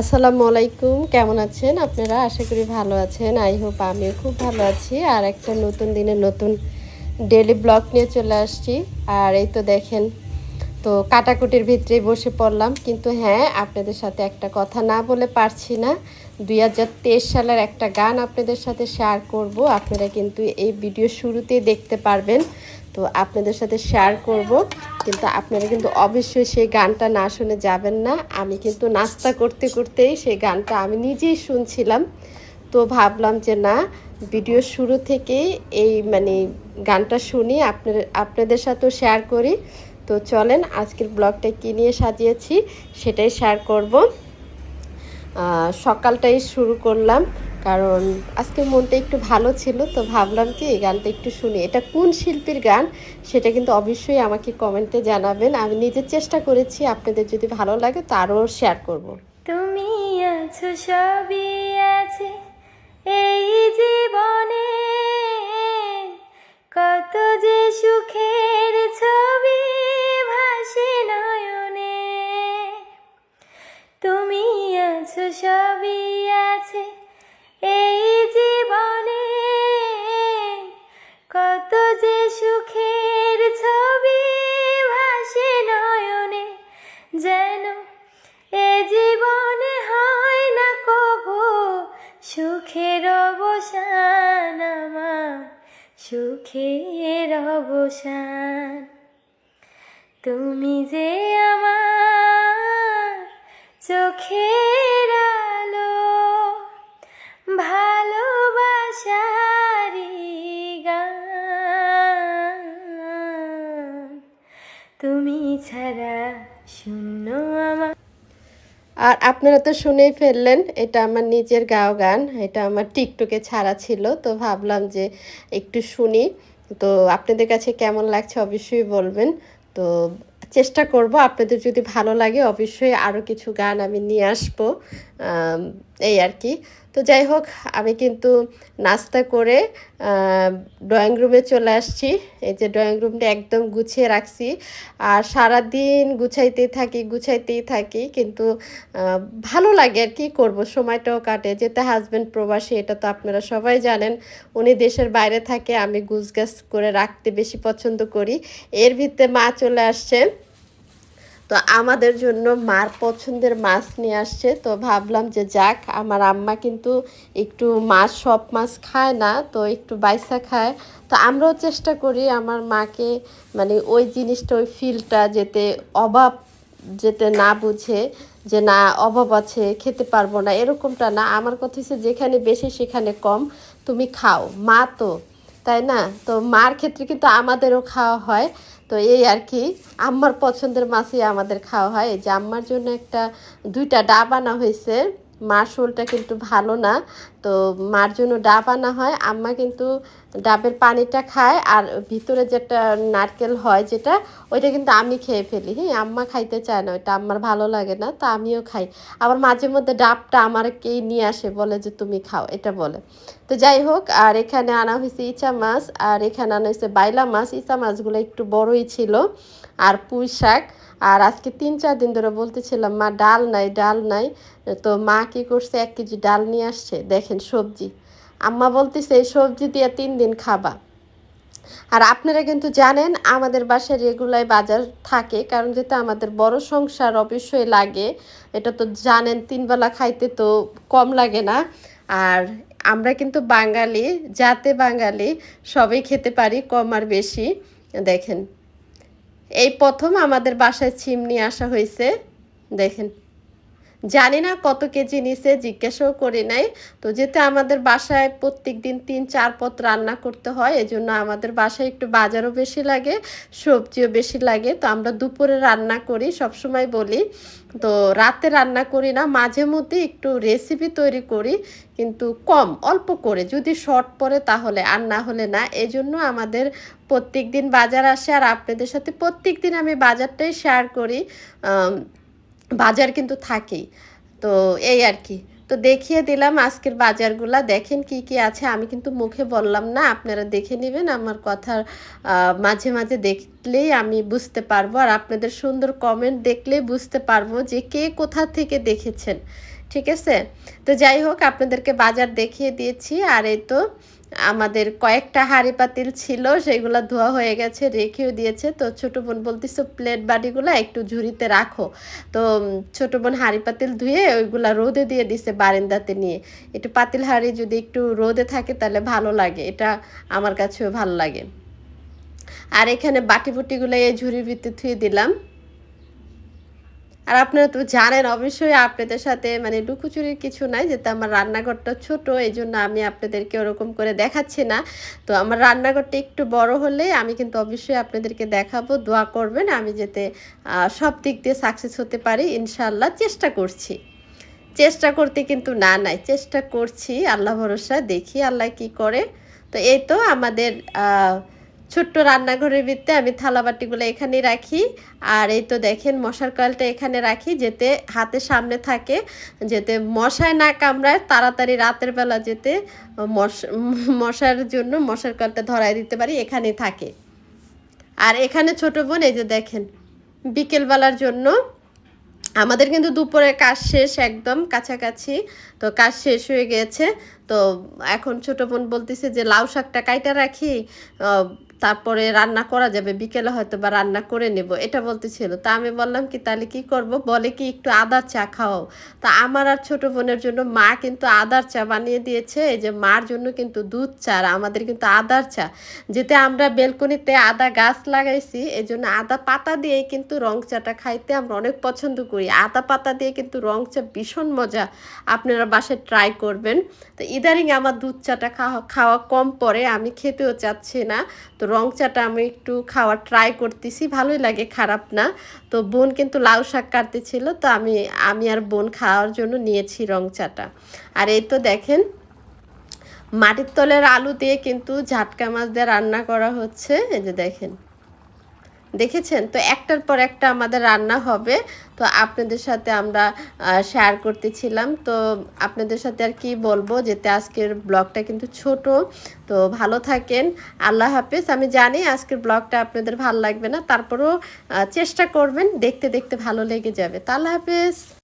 আসসালামু আলাইকুম, কেমন আছেন? আপনারা আশা করি ভালো আছেন। আই হোপ আমিও খুব ভালো আছি। আর একটা নতুন দিনে নতুন ডেলি ব্লগ নিয়ে চলে আসছি। আর এই তো দেখেন, তো কাটাকুটির ভিতরেই বসে পড়লাম। কিন্তু হ্যাঁ আপনাদের সাথে একটা কথা না বলে পারছি না। দুই হাজার তেইশ সালের একটা গান আপনাদের সাথে শেয়ার করব। আপনারা কিন্তু এই ভিডিও শুরুতেই দেখতে পারবেন। তো আপনাদের সাথে শেয়ার করব। কিন্তু আপনারা কিন্তু অবশ্যই সেই গানটা না শুনে যাবেন না। আমি কিন্তু নাস্তা করতে করতেই সেই গানটা আমি নিজেই শুনছিলাম। তো ভাবলাম যে না ভিডিও শুরু থেকেই এই মানে গানটা শুনি, আপনার, আপনাদের সাথেও শেয়ার করি। তো চলেন, আজকের ব্লগটা কী নিয়ে সাজিয়েছি সেটাই শেয়ার করব। সকালটাই শুরু করলাম, কারণ আজকে মনটা একটু ভালো ছিল, তো ভাবলাম কি এই গানটা একটু শুনি। এটা কোন শিল্পীর গান? সেটা কিন্তু অবশ্যই আমাকে কমেন্টে জানাবেন। আমি নিজের চেষ্টা করেছি, আপনাদের যদি ভালো লাগে তো আরও শেয়ার করব। তুমি আছো, সবই আছে, এই জীবনে। কত যে সুখের ছবি সুখের অবসান। তুমি যে আমার চোখের আলো ভালোবাসারি গান। তুমি ছাড়া শূন্য আমার আর আপনারা তো শুনেই ফেললেন, এটা আমার নিজের গাও গান, এটা আমার টিকটকে ছাড়া ছিল, তো ভাবলাম যে একটু শুনি। তো আপনাদের কাছে কেমন লাগছে অবশ্যই বলবেন। তো চেষ্টা করব, আপনাদের যদি ভালো লাগে অবশ্যই আরও কিছু গান আমি নিয়ে আসব। এই আর কি। তো যাই হোক, আমি কিন্তু নাস্তা করে ড্রয়িং রুমে চলে আসছি। এই যে ড্রয়িং রুমটা একদম গুছিয়ে রাখছি। আর সারাদিন গুছাইতেই থাকি গুছাইতেই থাকি। কিন্তু ভালো লাগে আর কি করব। সময়টাও কাটে। যেতে হাজব্যান্ড প্রবাসী, এটা তো আপনারা সবাই জানেন, উনি দেশের বাইরে থাকে, আমি গুছগাছ করে রাখতে বেশি পছন্দ করি। এর ভিতরে মা চলে আসছে। তো আমাদের জন্য মার পছন্দের মাছ নিয়ে আসছে। তো ভাবলাম যে যাক, আমার আম্মা কিন্তু একটু মাছ, সব মাছ খায় না, তো একটু বাইসা খায়। তো আমরাও চেষ্টা করি আমার মাকে মানে ওই জিনিসটা, ওই ফিলটা যেতে অভাব, যেতে না বুঝে, যে না, অভাব আছে, খেতে পারব না, এরকমটা না। আমার কথা হচ্ছে যেখানে বেশি সেখানে কম। তুমি খাও। মা তো তাই না? তো মার ক্ষেত্রে কিন্তু আমাদেরও খাওয়া হয়। তো এই আর কি, আম্মার পছন্দের মাছই আমাদের খাওয়া হয়। এই যে আম্মার জন্য একটা দুইটা ডাব আনা হয়েছে। মার শোলটা কিন্তু ভালো না। তো মার জন্য ডাব আনা হয়। আম্মা কিন্তু ডাবের পানিটা খায় আর ভিতরে যেটা নারকেল হয় যেটা, ওইটা কিন্তু আমি খেয়ে ফেলি। হ্যাঁ আম্মা খাইতে চায় না, ওইটা আমার ভালো লাগে না, তা আমিও খাই। আবার মাঝে মধ্যে ডাবটা আমারকেই নিয়ে আসে, বলে যে তুমি খাও, এটা বলে। তো যাই হোক, আর এখানে আনা হয়েছে ইচা মাছ, আর এখানে আনা হয়েছে বাইলা মাছ। ইচা মাছগুলো একটু বড়ই ছিল, আর পুঁই শাক। আর আজকে তিন, চার দিন ধরে বলতেছিলাম, মা, ডাল নাই ডাল নাই। তো মা কি করছে, এক কেজি ডাল নিয়ে আসছে, দেখেন সবজি। আম্মা বলতেছে, এই সবজি দিয়ে তিন দিন খাবা। আর আপনারা কিন্তু জানেন, আমাদের বাসায় রেগুলার বাজার থাকে, কারণ যেটা আমাদের বড় সংসার অবশ্যই লাগে, এটা তো জানেন তিনবেলা খাইতে তো কম লাগে না। আর আমরা কিন্তু বাঙালি যাতে বাঙালি, সবাই খেতে পারি, কম আর বেশি। দেখেন এই প্রথম আমাদের বাসায় ছিম নিয়ে আসা হয়েছে। দেখেন। জানি না কত কেজি নিছে, জিজ্ঞাসাও করি নাই। তো যেতে আমাদের বাসায় প্রত্যেক দিন তিন, চার পথ রান্না করতে হয়, এজন্য আমাদের বাসায় একটু বাজারও বেশি লাগে, সবজিও বেশি লাগে। তো আমরা দুপুরে রান্না করি, সবসময় বলি। তো রাতে রান্না করি না, মাঝে মধ্যে একটু রেসিপি তৈরি করি, কিন্তু কম, অল্প করে। যদি শর্ট পড়ে তাহলে, আর না হলে না। এজন্য আমাদের প্রত্যেক দিন বাজার আসে, আর আপনাদের সাথে প্রত্যেক দিন আমি বাজারটাই শেয়ার করি। বাজার কিন্তু থাকেই। তো এই আর কি। তো দেখিয়ে দিলাম আজকের বাজারগুলা। দেখেন কি কি আছে? আমি কিন্তু মুখে বললাম না, আপনারা দেখে নেবেন। আমার কথার মাঝে মাঝে দেখলেই আমি বুঝতে পারব। আর আপনাদের সুন্দর কমেন্ট দেখলেই বুঝতে পারব যে কে কোথা থেকে দেখেছেন। ঠিক আছে? তো যাই হোক, আপনাদেরকে বাজার দেখিয়ে দিয়েছি। আর এই তো আমাদের কয়েকটা হাঁড়ি পাতিল ছিল, সেগুলো ধোয়া হয়ে গেছে, রেখেও দিয়েছে। তো ছোটো বোন বলতেছে, প্লেট বাটিগুলো একটু ঝুড়িতে রাখো। তো ছোটো বোন হাঁড়ি পাতিল ধুয়ে ওইগুলা রোদে দিয়ে দিছে বারান্দাতে নিয়ে। একটু পাতিল হাঁড়ি যদি একটু রোদে থাকে, তাহলে ভালো লাগে। এটা আমার কাছেও ভালো লাগে। আর এখানে বাটি বুটিগুলো এই ঝুড়ির ভিত্তি থুয়ে দিলাম। আর আপনারা তো জানেন, অবশ্যই আপনাদের সাথে মানে লুকোচুরির কিছু নাই, যেহেতু আমার রান্নাঘরটা ছোট এই জন্য আমি আপনাদেরকে ওরকম করে দেখাচ্ছি না। তো আমার রান্নাঘরটা একটু বড় হলে আমি কিন্তু অবশ্যই আপনাদেরকে দেখাবো, দোয়া করবেন, আমি যাতে সব দিক দিয়ে সাকসেস হতে পারি ইনশাল্লাহ চেষ্টা করছি। চেষ্টা করতে কিন্তু না, নাই, চেষ্টা করছি, আল্লাহ ভরসা দেখি আল্লাহ কি করে। তো এই তো আমাদের ছোট্ট রান্নাঘরের ভিতরে আমি থালা বাটিগুলো এখানে রাখি। আর এই তো দেখেন, মশার কয়েলটা এখানে রাখি যেতে হাতের সামনে থাকে। যেতে মশায় না কামড়ায়, তাড়াতাড়ি রাতের বেলা যেতে মশ- মশার জন্য মশার কয়েলটা ধরায় দিতে পারি, এখানেই থাকে। আর এখানে ছোট বোন, এই যে দেখেন, বিকেলবেলার জন্য আমাদের কিন্তু দুপুরে কাজ শেষ একদম কাছাকাছি। তো কাজ শেষ হয়ে গেছে। তো এখন ছোট বোন বলতেছে যে, লাউ শাকটা কাইটা রাখি? তারপরে রান্না করা যাবে, বিকেলে হয়তো বা রান্না করে নেব। এটা বলতেছিল। তা আমি বললাম কি, তাহলে কি করব? বলে কি একটু আদার চা খাও? তা আমার আর ছোট বোনের জন্য মা কিন্তু আদার চা বানিয়ে দিয়েছে। যে মার জন্য কিন্তু দুধ চা আর আমাদের কিন্তু আদার চা। যেতে আমরা বেলকনিতে আদা গাছ লাগাইছি। এই জন্য আদা পাতা দিয়ে কিন্তু রং চাটা খাইতে আমরা অনেক পছন্দ করি। আদা পাতা দিয়ে কিন্তু রং চা ভীষণ মজা। আপনারা বাসায় ট্রাই করবেন। তো ইদারিং আমার দুধ চাটা খাওয়া খাওয়া কম পড়ে। আমি খেতেও চাচ্ছি না। তো রং চাটা আমি একটু খাওয়ার ট্রাই করতেছি, ভালোই লাগে, খারাপ না। তো বোন কিন্তু লাউ শাক কাটতেছিল, তো আমি আমি আর বোন খাওয়ার জন্য নিয়েছি রং চাটা। আর এই তো দেখেন, মাটির তলের আলু দিয়ে কিন্তু ঝাটকা মাছ দিয়ে রান্না করা হচ্ছে, এই যে দেখেন। দেখেছেন? তো একটার পর একটা আমাদের রান্না হবে। তো আপনাদের সাথে আমরা শেয়ার করতেছিলাম। তো আপনাদের সাথে আর কি বলব যেতে আজকের ব্লগটা কিন্তু ছোট। তো ভালো থাকেন। আল্লাহ হাফেজ। আমি জানি আজকের ব্লগটা আপনাদের ভালো লাগবে না। তারপরেও চেষ্টা করবেন। দেখতে দেখতে ভালো লেগে যাবে। তো আল্লাহ হাফেজ।